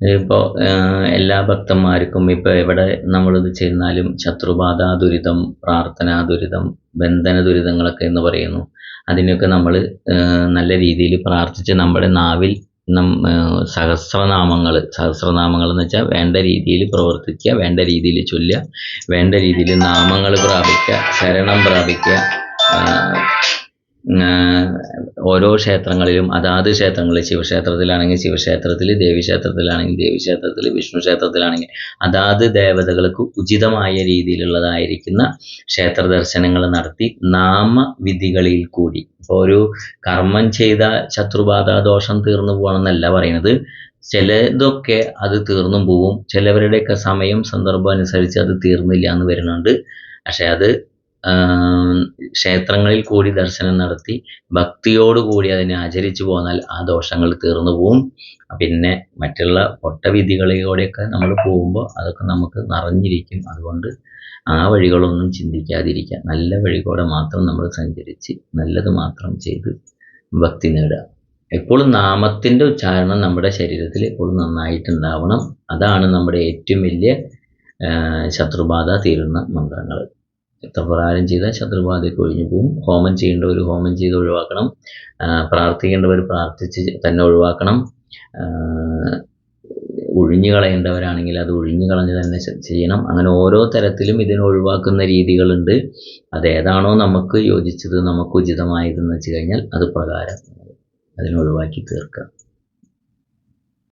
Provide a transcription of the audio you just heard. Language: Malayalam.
ഇപ്പോൾ എല്ലാ ഭക്തന്മാർക്കും ഇപ്പോൾ എവിടെ നമ്മളിത് ചെന്നാലും ശത്രുബാധ ദുരിതം പ്രാർത്ഥനാ ദുരിതം ബന്ധന ദുരിതങ്ങളൊക്കെ എന്ന് പറയുന്നു. അതിനൊക്കെ നമ്മൾ നല്ല രീതിയിൽ പ്രാർത്ഥിച്ച് നമ്മുടെ നാവിൽ സഹസ്രനാമങ്ങൾ സഹസ്രനാമങ്ങൾ എന്ന് വെച്ചാൽ വേണ്ട രീതിയിൽ പ്രവർത്തിക്കുക വേണ്ട രീതിയിൽ ചൊല്ലുക വേണ്ട രീതിയിൽ നാമങ്ങൾ പ്രാപിക്കുക ശരണം പ്രാപിക്കുക ഓരോ ക്ഷേത്രങ്ങളിലും അതാത് ക്ഷേത്രങ്ങളിൽ ശിവക്ഷേത്രത്തിലാണെങ്കിൽ ശിവക്ഷേത്രത്തിൽ ദേവീക്ഷേത്രത്തിലാണെങ്കിൽ ദേവീക്ഷേത്രത്തിൽ വിഷ്ണു ക്ഷേത്രത്തിലാണെങ്കിൽ അതാത് ദേവതകൾക്ക് ഉചിതമായ രീതിയിലുള്ളതായിരിക്കുന്ന ക്ഷേത്ര ദർശനങ്ങൾ നടത്തി നാമവിധികളിൽ കൂടി. ഇപ്പോൾ ഒരു കർമ്മം ചെയ്ത ശത്രുബാധ ദോഷം തീർന്നു പോകണമെന്നല്ല പറയുന്നത്. ചിലതൊക്കെ അത് തീർന്നും പോവും. ചിലവരുടെയൊക്കെ സമയം സന്ദർഭം അനുസരിച്ച് അത് തീർന്നില്ല എന്ന് വരുന്നുണ്ട്. പക്ഷേ അത് ക്ഷേത്രങ്ങളിൽ കൂടി ദർശനം നടത്തി ഭക്തിയോടുകൂടി അതിനെ ആചരിച്ചു പോന്നാൽ ആ ദോഷങ്ങൾ തീർന്നു പോവും. പിന്നെ മറ്റുള്ള പൊട്ടവിധികളിലൂടെയൊക്കെ നമ്മൾ പോകുമ്പോൾ അതൊക്കെ നമുക്ക് നിറഞ്ഞിരിക്കും. അതുകൊണ്ട് ആ വഴികളൊന്നും ചിന്തിക്കാതിരിക്കുക. നല്ല വഴികൂടെ മാത്രം നമ്മൾ സഞ്ചരിച്ച് നല്ലത് മാത്രം ചെയ്ത് ഭക്തി നേടുക. എപ്പോഴും നാമത്തിന്റെ ഉച്ചാരണം നമ്മുടെ ശരീരത്തിൽ എപ്പോഴും നന്നായിട്ടുണ്ടാവണം. അതാണ് നമ്മുടെ ഏറ്റവും വലിയ ശത്രുബാധ തീരുന്ന മന്ത്രങ്ങൾ. പ്രകാരം ചെയ്താൽ ശത്രുബാധയൊക്കെ ഒഴിഞ്ഞു പോകും. ഹോമം ചെയ്യേണ്ടവർ ഹോമം ചെയ്ത് ഒഴിവാക്കണം. പ്രാർത്ഥിക്കേണ്ടവർ പ്രാർത്ഥിച്ച് തന്നെ ഒഴിവാക്കണം. ഒഴിഞ്ഞു കളയേണ്ടവരാണെങ്കിൽ അത് ഒഴിഞ്ഞു കളഞ്ഞ് തന്നെ ചെയ്യണം. അങ്ങനെ ഓരോ തരത്തിലും ഇതിനെ ഒഴിവാക്കുന്ന രീതികളുണ്ട്. അതേതാണോ നമുക്ക് യോജിച്ചത് നമുക്ക് ഉചിതമായതെന്ന് വെച്ച് കഴിഞ്ഞാൽ അത് പ്രകാരം അതിനെ ഒഴിവാക്കി തീർക്കുക